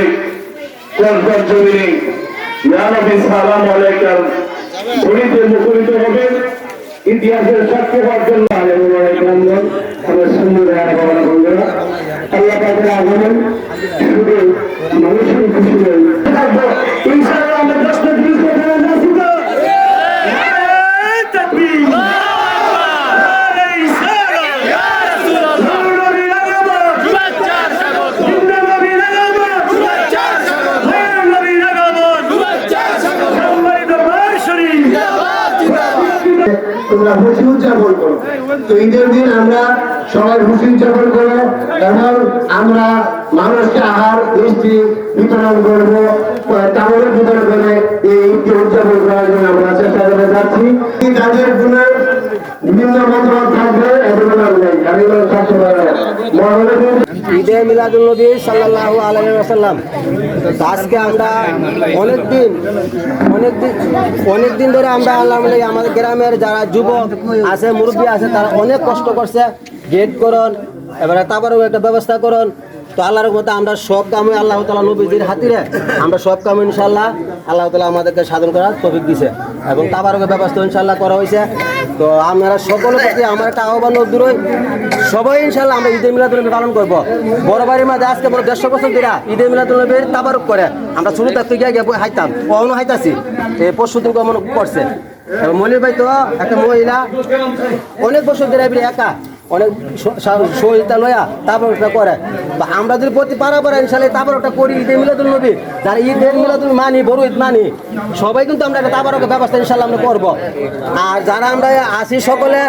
উপস্থিতিতে কনফার জমিনে ইয়ানবী সালাম আলাইকাম ধ্বনিতে মুখরিত হবে, ইতিহাসের সাক্ষী হওয়ার জন্য আমার সুন্দর আল্লাহ পাকের আগমন তোমরা খুশি উদযাপন করো। তো ঈদের দিন আমরা সবাই খুশি উদযাপন করো এবং আমরা মানুষকে আহার, মিষ্টি বিতরণ করব। তামলের বিতরণ করে এই ঈদকে উদযাপন করার জন্য আমরা চেষ্টা করে যাচ্ছি। তাদের গুণে বিভিন্ন মতামত থাকবে এগুলো আমি পারব মহানবী ঈদে মিলাদুল নবী সাল্লাল্লাহু আলাইহি ওয়াসাল্লাম। আজকে আমরা অনেক দিন অনেক দিন অনেক দিন ধরে আমরা আল্লাহ আমাদের গ্রামের যারা যুবক আছে, মুরব্বী আছে, তারা অনেক কষ্ট করছে। গেট করুন, এবারে তারপরেও একটা ব্যবস্থা করুন। তো আল্লাহর মতো আমরা সব কামে আল্লাহ তালা নবীজির হাতিরে, আমরা সব কাম ইনশাল্লাহ আল্লাহ তালা আমাদেরকে সাধন করার তফিক দিছে। এবং তাবারকের ব্যবস্থা ইনশাল্লাহ করা হয়েছে। তো আপনারা সকলের প্রতি আমার একটা আহ্বান দূরই সবাই ইনশাল্লাহ আমরা ঈদের মিলাদুলনবী পালন করব। বড় বাড়ির মাঝে আজকে বড় দেড়শো বছর দিরা ঈদের মিলাদুলনবীর তাবারক করে। আমরা শুরু তার গিয়ে গিয়ে হাইতাম কখনো হাইতাছি এই পরশু দিন কমন করছে মলির ভাই তো একটা মহিলা, অনেক বছর ধরে একা। অনেক সহিতা লয়া তারপর ওটা করে। বা আমরা যদি প্রতি পারা পারা ইনশাল্লাহ তারপর ওটা করি। ঈদের মিলাদুল নবী। যারা ঈদের মিলাদুল মানি বড় ঈদ মানি, সবাই কিন্তু আমরা একটা তাবারকের ব্যবস্থা ইনশাল্লাহ আমরা করব। আর যারা আমরা আসি সকলে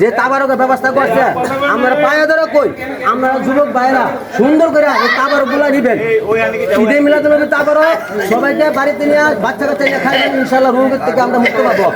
যে তাবারকের ব্যবস্থা করছে, আমরা পায়ে ধরে কই, আমরা যুবক ভাইরা সুন্দর করে এই তাবারকগুলা নিবেন। ঈদের মিলাদুল নবী তাবারক সবাইকে বাড়িতে নিয়ে বাচ্চা কাচ্চা নিয়ে খাইবেন, ইনশাল্লাহ রোগের থেকে আমরা মুক্ত পাবো।